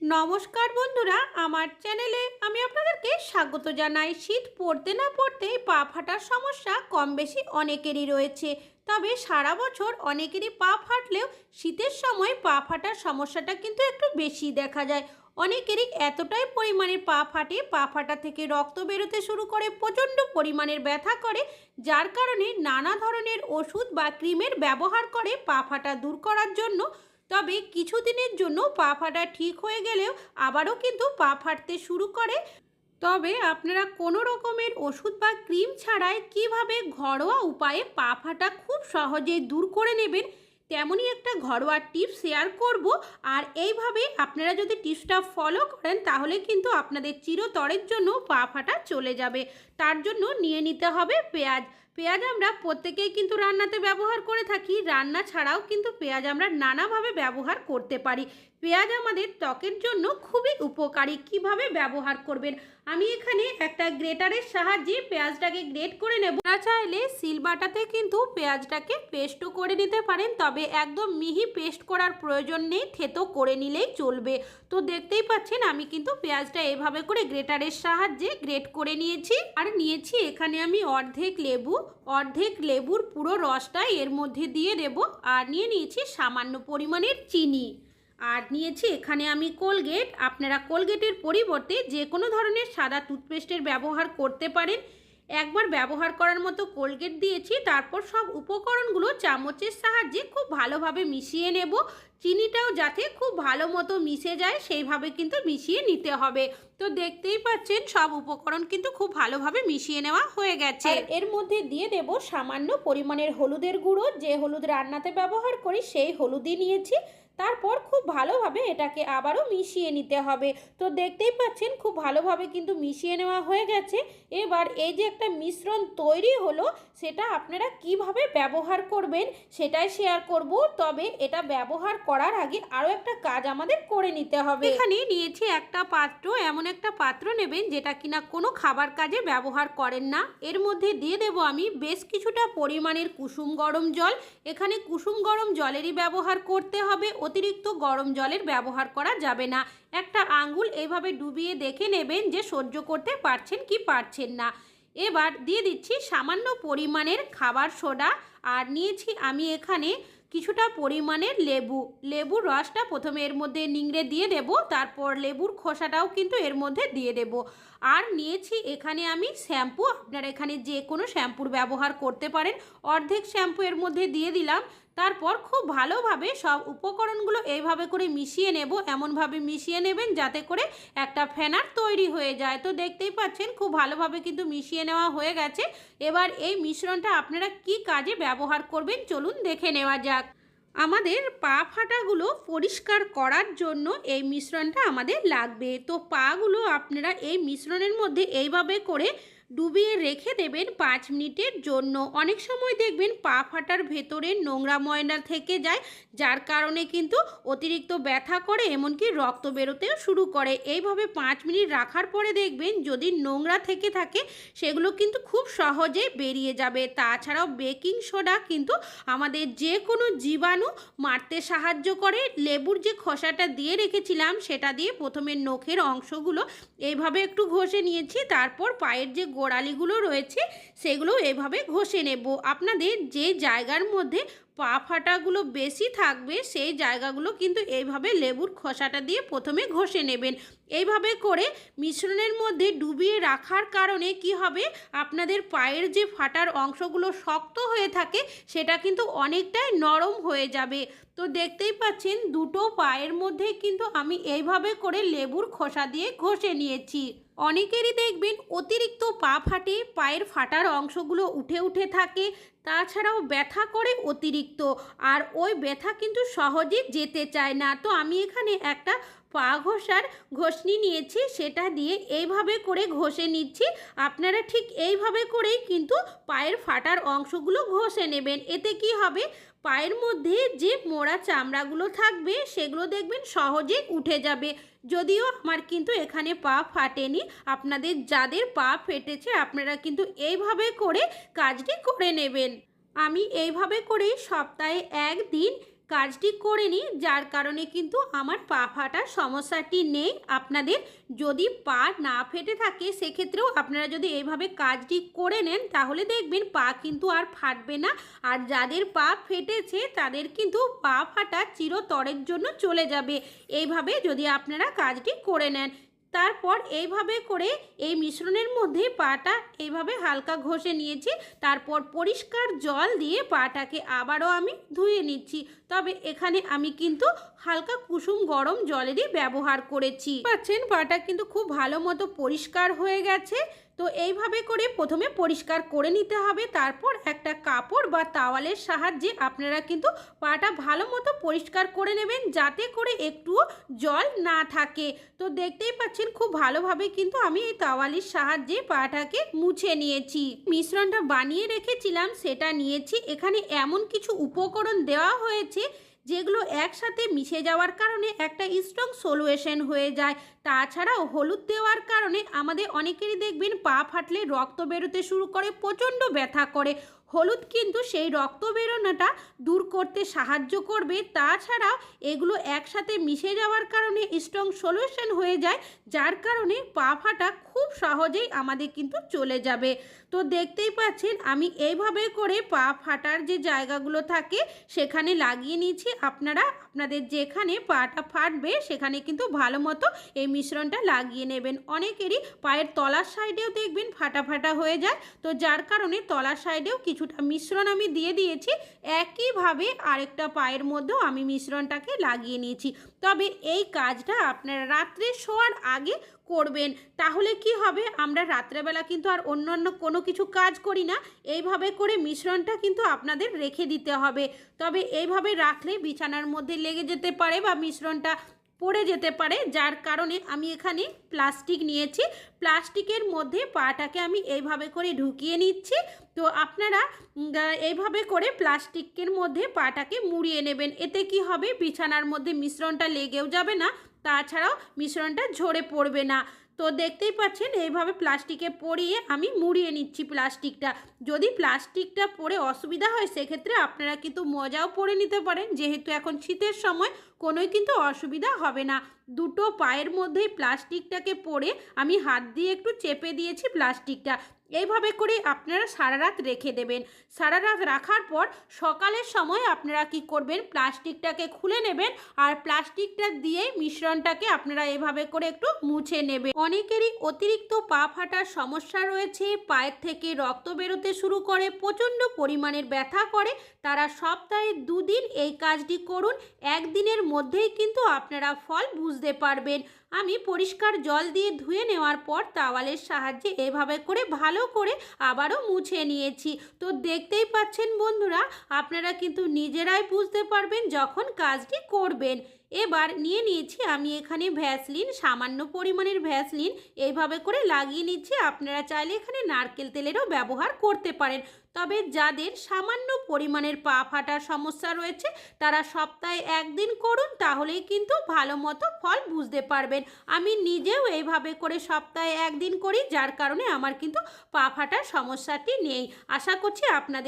নমস্কার বন্ধুরা, আমার চ্যানেলে আমি আপনাদেরকে স্বাগত জানাই। শীত পড়তে না পড়তেই পা ফাটার সমস্যা কম বেশি অনেকেরই রয়েছে। তবে সারা বছর অনেকেরই পা ফাটলেও শীতের সময় পা ফাটার সমস্যাটা কিন্তু একটু বেশি দেখা যায়। অনেকেরই এতটাই পরিমাণে পা ফাটে, পা ফাটা থেকে রক্ত বেরোতে শুরু করে, প্রচণ্ড পরিমাণের ব্যথা করে, যার কারণে নানা ধরনের ওষুধ বা ক্রিমের ব্যবহার করে পা ফাটা দূর করার জন্য তবে কিছুদিনের জন্য পা ফাটা ঠিক হয়ে গেলেও আবারও কিন্তু পা ফাটতে শুরু করে। তবে আপনারা কোনো রকমের ওষুধ বা ক্রিম ছাড়াই কীভাবে ঘরোয়া উপায়ে পা ফাটা খুব সহজেই দূর করে নেবেন তেমনই একটা ঘরোয়া টিপস শেয়ার করব। আর এইভাবে আপনারা যদি টিপসটা ফলো করেন, তাহলে কিন্তু আপনাদের চিরতরের জন্য পা ফাটা চলে যাবে। তার জন্য নিয়ে নিতে হবে পেঁয়াজ। পেঁয়াজ আমরা প্রত্যেকেই কিন্তু রান্নাতে ব্যবহার করে থাকি। রান্না ছাড়াও কিন্তু পেঁয়াজ আমরা নানাভাবে ব্যবহার করতে পারি। পেঁয়াজ আমাদের ত্বকের জন্য খুবই উপকারী। কীভাবে ব্যবহার করবেন? আমি এখানে একটা গ্রেটারের সাহায্যে পেঁয়াজটাকে গ্রেট করে নেব। না চাইলে সিলবাটাতে কিন্তু পেঁয়াজটাকে পেস্টও করে নিতে পারেন, তবে একদম মিহি পেস্ট করার প্রয়োজন নেই, থেতো করে নিলেই চলবে। তো দেখতেই পাচ্ছেন, আমি কিন্তু পেঁয়াজটা এভাবে করে গ্রেটারের সাহায্যে গ্রেট করে নিয়েছি। আর নিয়েছি এখানে আমি অর্ধেক লেবু, অর্ধেক লেবুর পুরো রসটা এর মধ্যে দিয়ে দেব। আর নিয়ে নিয়েছি সামান্য পরিমাণের চিনি। আর নিয়েছি এখানে আমি কোলগেট। আপনারা কোলগেটের পরিবর্তে যে কোনো ধরনের সাদা টুথপেস্টের ব্যবহার করতে পারেন। একবার ব্যবহার করার মতো কোলগেট দিয়েছি, তারপর সব উপকরণগুলো চামচের সাহায্যে খুব ভালোভাবে মিশিয়ে নেব। চিনিটাও যাতে খুব ভালো মতো মিশে যায়, সেইভাবে কিন্তু মিশিয়ে নিতে হবে। তো দেখতেই পাচ্ছেন, সব উপকরণ কিন্তু খুব ভালোভাবে মিশিয়ে নেওয়া হয়ে গেছে। এর মধ্যে দিয়ে দেব সামান্য পরিমাণের হলুদের গুঁড়ো। যে হলুদ রান্নাতে ব্যবহার করি, সেই হলুদই নিয়েছি। তারপর খুব ভালোভাবে এটাকে আবারও মিশিয়ে নিতে হবে। তো দেখতেই পাচ্ছেন, খুব ভালোভাবে কিন্তু মিশিয়ে নেওয়া হয়ে গেছে। এবার এই যে একটা মিশ্রণ তৈরি হলো, সেটা আপনারা কীভাবে ব্যবহার করবেন সেটাই শেয়ার করব। তবে এটা ব্যবহার করার আগে আরও একটা কাজ আমাদের করে নিতে হবে। এখানে নিয়েছি একটা পাত্র, এমন একটা পাত্র নেবেন যেটা কিনা কোনো খাবার কাজে ব্যবহার করেন না। এর মধ্যে দিয়ে দেব আমি বেশ কিছুটা পরিমাণের কুসুম গরম জল। এখানে কুসুম গরম জলেরই ব্যবহার করতে হবে। অতিরিক্ত গরম জলের ব্যবহার করা যাবে না। একটা আঙ্গুল এইভাবে ডুবিয়ে দেখে নেবেন যে সহ্য করতে পারছেন কি পারছেন না। এবার দিয়ে দিচ্ছি সামান্য পরিমাণের খাবার সোডা আর নিয়েছি আমি এখানে কিছুটা পরিমাণের লেবু। লেবুর রসটা প্রথমে এর মধ্যে নিংড়ে দিয়ে দেব, তারপর লেবুর খোসাটাও কিন্তু এর মধ্যে দিয়ে দেব। আর নিয়েছি এখানে আমি শ্যাম্পু, আপনারা এখানে যে কোনো শ্যাম্পুর ব্যবহার করতে পারেন। অর্ধেক শ্যাম্পু এর মধ্যে দিয়ে দিলাম। তারপর খুব ভালোভাবে সব উপকরণগুলো এইভাবে করে মিশিয়ে নেব, এমনভাবে মিশিয়ে নেবেন যাতে করে একটা ফেনার তৈরি হয়ে যায়। তো দেখতেই পাচ্ছেন খুব ভালোভাবে কিন্তু মিশিয়ে নেওয়া হয়ে গেছে। এবার এই মিশ্রণটা আপনারা কি কাজে ব্যবহার করবেন চলুন দেখে নেওয়া যাক। আমাদের পা ফাটাগুলো পরিষ্কার করার জন্য এই মিশ্রণটা আমাদের লাগবে। তো পাগুলো আপনারা এই মিশ্রণের মধ্যে এইভাবে করে ডুবিয়ে রেখে দেবেন পাঁচ মিনিটের জন্য। অনেক সময় দেখবেন পা ফাটার ভেতরে নোংরা ময়না থেকে যায়, যার কারণে কিন্তু অতিরিক্ত ব্যথা করে, এমনকি রক্ত বেরোতেও শুরু করে। এইভাবে পাঁচ মিনিট রাখার পরে দেখবেন যদি নোংরা থেকে থাকে, সেগুলো কিন্তু খুব সহজে বেরিয়ে যাবে। তাছাড়াও বেকিং সোডা কিন্তু আমাদের যে কোনো জীবাণু মারতে সাহায্য করে। লেবুর যে খোসাটা দিয়ে রেখেছিলাম, সেটা দিয়ে প্রথমে নখের অংশগুলো এইভাবে একটু ঘষে নিয়েছি, তারপর পায়ের যে গোড়ালিগুলো রয়েছে, সেগুলো এভাবে ঘষে নেব। আপনাদের যে জায়গার মধ্যে পা ফাটাগুলো বেশি থাকবে, সেই জায়গাগুলো কিন্তু এইভাবে লেবুর খোসাটা দিয়ে প্রথমে ঘষে নেবেন। এইভাবে করে মিশ্রণের মধ্যে ডুবিয়ে রাখার কারণে কি হবে? আপনাদের পায়ের যে ফাটার অংশগুলো শক্ত হয়ে থাকে, সেটা কিন্তু অনেকটাই নরম হয়ে যাবে। তো দেখতেই পাচ্ছেন, দুটো পায়ের মধ্যে কিন্তু আমি এইভাবে করে লেবুর খোসা দিয়ে ঘষে নিয়েছি। অনেকেরই দেখবেন অতিরিক্ত পা ফাটে, পায়ের ফাটার অংশগুলো উঠে উঠে থাকে, তাছাড়াও ব্যথা করে অতিরিক্ত। আর ওই ব্যথা কিন্তু সহজে যেতে চায় না। তো আমি এখানে একটা পা ঘষার ঘষনি নিয়েছি, সেটা দিয়ে এইভাবে করে ঘষে নিচ্ছি। আপনারা ঠিক এইভাবে করেই কিন্তু পায়ের ফাটার অংশগুলো ঘষে নেবেন। এতে কি হবে? পায়ের মধ্যে যে মোড়া চামড়াগুলো থাকবে, সেগুলো দেখবেন সহজে উঠে যাবে। যদিও আমার কিন্তু এখানে পা ফাটেনি, আপনাদের যাদের পা ফেটেছে, আপনারা কিন্তু এইভাবে করে কাজটি করে নেবেন। আমি এইভাবে করেই সপ্তাহে একদিন কাজটি করে নিই যার কারণে কিন্তু আমার পা ফাটার সমস্যাটি নেই। আপনাদের যদি পা না ফেটে থাকে, সেক্ষেত্রেও আপনারা যদি এইভাবে কাজটি করে নেন, তাহলে দেখবেন পা কিন্তু আর ফাটবে না। আর যাদের পা ফেটেছে, তাদের কিন্তু পা ফাটা চিরতরের জন্য চলে যাবে। এইভাবে যদি আপনারা কাজটি করে নেন তারপর এইভাবে করে এই মিশ্রণের মধ্যে পাটা এইভাবে হালকা ঘষে নিয়েছি। তারপর পরিষ্কার জল দিয়ে পাটাকে আবারও আমি ধুয়ে নিচ্ছি। তবে এখানে আমি কিন্তু হালকা কুসুম গরম জলেরই ব্যবহার করেছি। পাচ্ছেন, পাটা কিন্তু খুব ভালো মতো পরিষ্কার হয়ে গেছে। তো এইভাবে করে প্রথমে পরিষ্কার করে নিতে হবে। তারপর একটা কাপড় বা তাওয়ালের সাহায্যে আপনারা কিন্তু পাটা ভালো মতো পরিষ্কার করে নেবেন যাতে করে একটুও জল না থাকে। তো দেখতেই পাচ্ছেন খুব ভালোভাবে কিন্তু আমি এই তাওয়ালির সাহায্যে পাটাকে মুছে নিয়েছি। মিশ্রণটা বানিয়ে রেখেছিলাম, সেটা নিয়েছি। এখানে এমন কিছু উপকরণ দেওয়া হয়েছে যেগুলো একসাথে মিশে যাওয়ার কারণে একটা স্ট্রং সলুয়েশন হয়ে যায়। তাছাড়াও হলুদ দেওয়ার কারণে আমাদের অনেকেরই দেখবেন পা ফাটলে রক্ত বেরোতে শুরু করে, প্রচণ্ড ব্যথা করে। হলুদ কিন্তু সেই রক্ত বেরোনাটা দূর করতে সাহায্য করবে। তাছাড়াও এগুলো একসাথে মিশে যাওয়ার কারণে স্ট্রং সলিউশন হয়ে যায়, যার কারণে পা ফাটা খুব সহজেই আমাদের কিন্তু চলে যাবে। তো দেখতেই পাচ্ছেন, আমি এইভাবে করে পা ফাটার যে জায়গাগুলো থাকে, সেখানে লাগিয়ে নিয়েছি আপনারা আপনাদের যেখানে পাটা ফাটবে, সেখানে কিন্তু ভালো মতো এই মিশ্রণটা লাগিয়ে নেবেন। অনেকেরই পায়ের তলার সাইডেও দেখবেন ফাটা ফাটা হয়ে যায়। তো যার কারণে তলার সাইডেও কিছুটা মিশ্রণ আমি দিয়ে দিয়েছি। একইভাবে আরেকটা পায়ের মধ্যেও আমি মিশ্রণটাকে লাগিয়ে নিয়েছি। তবে এই কাজটা আপনারা রাত্রে শোয়ার আগে করবেন। তাহলে কি হবে? আমরা রাত্রেবেলা কিন্তু আর অন্যান্য কোনো কিছু কাজ করি না। এইভাবে করে মিশ্রণটা কিন্তু আপনাদের রেখে দিতে হবে। তবে এইভাবে রাখলে বিছানার মধ্যে লেগে যেতে পারে বা মিশ্রণটা পড়ে যেতে পারে, যার কারণে আমি এখানে প্লাস্টিক নিয়েছি। প্লাস্টিকের মধ্যে পাটাকে আমি এইভাবে করে ঢুকিয়ে নিচ্ছি। তো আপনারা এইভাবে করে প্লাস্টিকের মধ্যে পাটাকে মুড়িয়ে নেবেন। এতে কি হবে? বিছানার মধ্যে মিশ্রণটা লেগেও যাবে না, তাছাড়াও মিশ্রণটা ঝরে পড়বে না। তো দেখতেই পাচ্ছেন, এইভাবে প্লাস্টিকে পরিয়ে আমি মুড়িয়ে নিচ্ছি প্লাস্টিকটা। যদি প্লাস্টিকটা পরে অসুবিধা হয়, সেক্ষেত্রে আপনারা কিন্তু মজাও পরে নিতে পারেন। যেহেতু এখন শীতের সময় কোনোই কিন্তু অসুবিধা হবে না। দুটো পায়ের মধ্যেই প্লাস্টিকটাকে পরে আমি হাত দিয়ে একটু চেপে দিয়েছি প্লাস্টিকটা। এইভাবে করে আপনারা সারা রাত রেখে দেবেন। সারা রাত রাখার পর সকালের সময় আপনারা কি করবেন? প্লাস্টিকটাকে খুলে নেবেন আর প্লাস্টিকটা দিয়েই মিশ্রণটাকে আপনারা এভাবে করে একটু মুছে নেবেন। অনেকেরই অতিরিক্ত পা ফাটার সমস্যা রয়েছে, পায়ের থেকে রক্ত বেরোতে শুরু করে, প্রচণ্ড পরিমাণের ব্যথা করে। তারা সপ্তাহে দুদিন এই কাজটি করুন, একদিনের মধ্যেই কিন্তু আপনারা ফল বুঝতে পারবেন। আমি পরিষ্কার জল দিয়ে ধুয়ে নেওয়ার পর তাওয়ালের সাহায্যে এভাবে করে ভালো করে আবারও মুছে নিয়েছি। তো দেখতেই পাচ্ছেন বন্ধুরা, আপনারা কিন্তু নিজেরাই বুঝতে পারবেন যখন কাজটি করবেন। এবার নিয়ে নিয়েছি আমি এখানে ভ্যাসলিন, সামান্য পরিমাণের ভ্যাসলিন। এইভাবে করে লাগিয়ে নিচ্ছি, আপনারা চাইলে এখানে নারকেল তেলেরও ব্যবহার করতে পারেন। তবে যাদের সামান্য পরিমাণের পা ফাটার সমস্যা রয়েছে, তারা সপ্তাহে একদিন করুন, তাহলেই কিন্তু ভালো মতো ফল বুঝতে পারবেন আমি নিজেও এইভাবে করে সপ্তাহে একদিন করি, যার কারণে আমার কিন্তু পা ফাটার সমস্যাটি নেই। আশা করছি আপনাদের